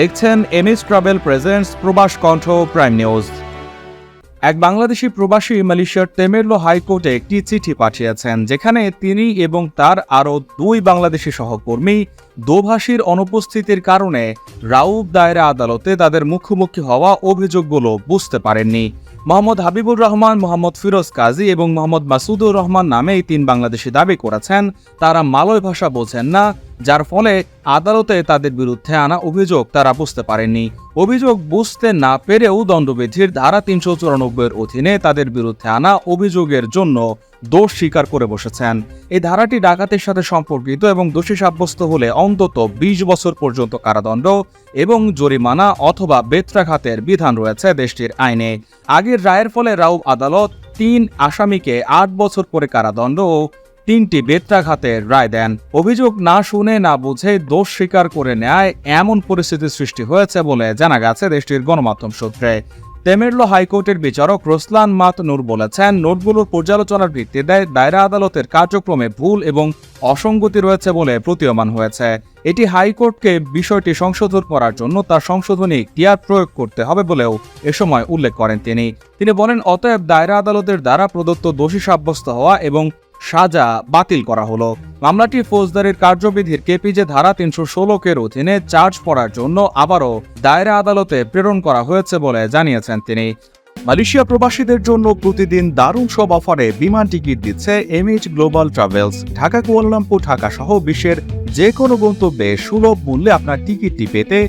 দেখছেন MS travel presents প্রবাস কণ্ঠ প্রাইম নিউজ। এক বাংলাদেশি প্রবাসী মালয়েশিয়ার তেমেরলো হাইকোর্টে একটি চিঠি পাঠিয়েছেন, যেখানে তিনি এবং তার আরও দুই বাংলাদেশি সহকর্মী দোভাষীর অনুপস্থিতির কারণে রাউব দায়রা আদালতে তাদের মুখোমুখি হওয়া অভিযোগগুলো বুঝতে পারেননি। মোহাম্মদ হাবিবুর রহমান, মোহাম্মদ ফিরোজ কাজী এবং মোহাম্মদ মাসুদুর রহমান নামে এই তিন বাংলাদেশি দাবি করেছেন, তারা মালয় ভাষা বোঝেন না যার ফলে আদালতে তাদের বিরুদ্ধে আনা অভিযোগ তারা বুঝতে পারেননি। অভিযোগ বুঝতে না পেরেও দণ্ডবিধির ধারা তিনশো চুরানব্বইয়ের অধীনে তাদের বিরুদ্ধে আনা অভিযোগের জন্য দোষ স্বীকার করে বসেছেন। এই ধারাটি ডাকাতের সাথে সম্পর্কিত এবং দোষী সাব্যস্ত হলে অন্তত বিশ বছর পর্যন্ত কারাদণ্ড এবং জরিমানা অথবা বেত্রাঘাতের বিধান রয়েছে দেশটির আইনে। আগের রায়ের ফলে রাউব আদালত তিন আসামিকে আট বছর করে কারাদণ্ড ও তিনটি বেত্রাঘাতের রায় দেন। অভিযোগ না শুনে না বুঝে দোষ স্বীকার করে নেয়, এমন পরিস্থিতির সৃষ্টি হয়েছে বলে জানা গেছে দেশটির গণমাধ্যম সূত্রে। তেমেরলো হাইকোর্টের বিচারক রোসলান মাত নূর বলেছেন, নোটগুলোর পর্যালোচনার ভিত্তিতে দায়রা আদালতের কার্যক্রমে ভুল এবং অসঙ্গতি রয়েছে বলে প্রতীয়মান হয়েছে। এটি হাইকোর্টকে বিষয়টি সংশোধন করার জন্য তার সংশোধনী টিয়ার প্রয়োগ করতে হবে বলেও এ সময় উল্লেখ করেন তিনি। তিনি বলেন, অতএব দায়রা আদালতের দ্বারা প্রদত্ত দোষী সাব্যস্ত হওয়া এবং সাজা বাতিল করা হলো। মামলাটি ফৌজদারির কার্যবিধির কেপিজে ধারা তিনশো ষোলোকের অধীনে চার্জ পড়ার জন্য আবারও দায়রা আদালতে প্রেরণ করা হয়েছে বলে জানিয়েছেন তিনি। মালয়েশিয়া প্রবাসীদের জন্য প্রতিদিন দারুণ সব অফারে বিমান টিকিট দিচ্ছে MH global travels. Dhaka, Kuala Lumpur, Dhaka সহ বিশ্বের যে কোনো গন্তব্যে সুলভ মূল্যে আপনার টিকিটটি পেতে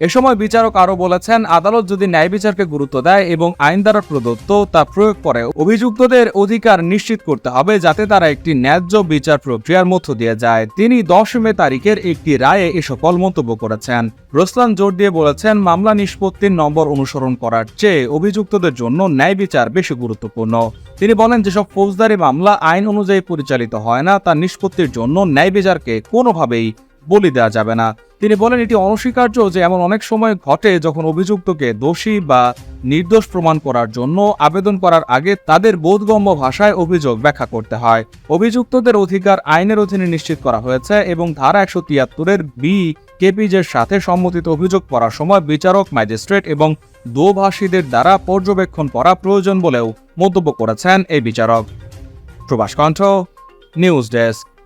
এ সময় বিচারক আরও বলেছেন, আদালত যদি ন্যায় বিচারকে গুরুত্ব দেয় এবং আইন দ্বারা প্রদত্ত তা প্রয়োগ করে, অভিযুক্তদের অধিকার নিশ্চিত করতে হবে যাতে তারা একটি ন্যায্য বিচার প্রক্রিয়ার মধ্য দিয়ে যায়। তিনি দশ মে তারিখের একটি রায়ে এ সকল মন্তব্য করেছেন। রোসলান জোর দিয়ে বলেছেন, মামলা নিষ্পত্তির নম্বর অনুসরণ করার চেয়ে অভিযুক্তদের জন্য ন্যায় বিচার বেশি গুরুত্বপূর্ণ। তিনি বলেন, যেসব ফৌজদারি মামলা আইন অনুযায়ী পরিচালিত হয় না তার নিষ্পত্তির জন্য ন্যায় বিচারকে কোনোভাবেই বলি দেওয়া যাবে না। তিনি বলেন, এটি অনস্বীকার্য যে এমন অনেক সময় ঘটে যখন অভিযুক্তকে দোষী বা নির্দোষ প্রমাণ করার জন্য আবেদন করার আগে তাদের বোধগম্য ভাষায় অভিযোগ ব্যাখ্যা করতে হয়। অভিযুক্তদের অধিকার আইনের অধীনে নিশ্চিত করা হয়েছে এবং ধারা একশো তিয়াত্তরের বি কেপিজের সাথে সম্মতিত অভিযোগ করার সময় বিচারক, ম্যাজিস্ট্রেট এবং দোভাষীদের দ্বারা পর্যবেক্ষণ করা প্রয়োজন বলেও মন্তব্য করেছেন এই বিচারক। প্রবাস কণ্ঠ, নিউজ ডেস্ক।